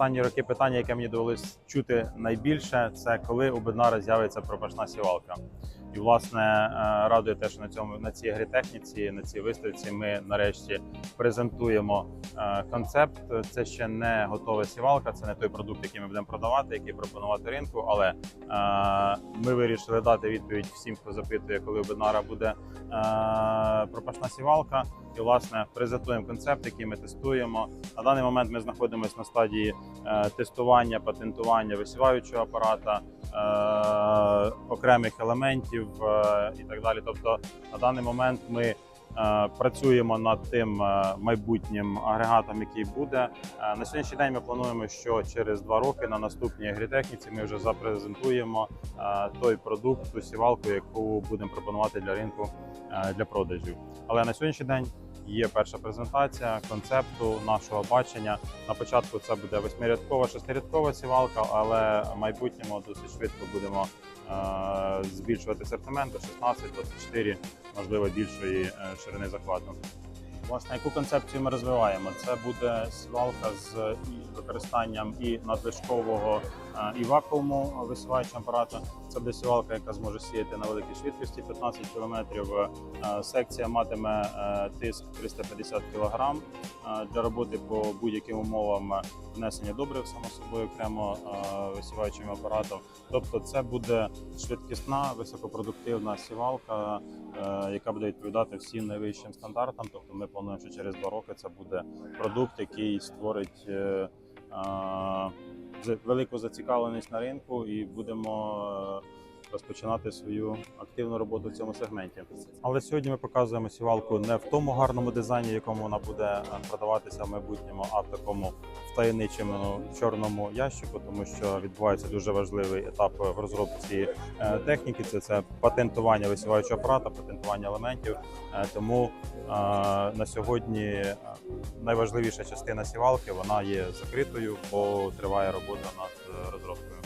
останні роки питання, яке мені довелось чути найбільше, це коли у Беднара з'явиться пропашна сівалка. І власне е, радує те, що на цьому на цій агротехніці, на цій виставці ми нарешті презентуємо е, концепт. Це ще не готова сівалка, це не той продукт, який ми будемо продавати, який пропонувати ринку. Але е, ми вирішили дати відповідь всім, хто запитує, коли у Беднара буде пропашна сівалка. І власне презентуємо концепт, який ми тестуємо. На даний момент ми знаходимося на стадії тестування, патентування висіваючого апарата, е, окремих елементів е, і так далі. Тобто, на даний момент ми е, працюємо над тим е, майбутнім агрегатом, який буде. Е, на сьогоднішній день ми плануємо, що через два роки на наступній агрітехніці ми вже запрезентуємо е, той продукт, ту сівалку, яку будемо пропонувати для ринку е, для продажів. Але на сьогоднішній день є перша презентація концепту нашого бачення. На початку це буде восьмирядкова, шестирядкова сівалка, але в майбутньому досить швидко будемо е, збільшувати асортимент до 16-24, можливо, більшої е, ширини захвату. Власне, яку концепцію ми розвиваємо? Це буде сівалка з використанням і надлишкового е, і вакууму висіваючого апарату. Це буде сівалка, яка зможе сіяти на великій швидкості 15 км. Е, Секція матиме е, тиск 350 кг для роботи по будь-яким умовам внесення добрив, само собою окремо висіваючим апаратом. Тобто, це буде швидкісна, високопродуктивна сівалка, яка буде відповідати всім найвищим стандартам. Тобто, ми плануємо, що через два роки це буде продукт, який створить е, велику зацікавленість на ринку, і будемо е, розпочинати свою активну роботу в цьому сегменті. Але сьогодні ми показуємо сівалку не в тому гарному дизайні, якому вона буде е, продаватися в майбутньому, а в такому втаємниченому чорному ящику, тому що відбувається дуже важливий етап в розробці е, техніки. Це, це патентування висіваючого апарата, патентування елементів. Е, Тому на сьогодні найважливіша частина сівалки вона є закритою, бо триває робота над розробкою.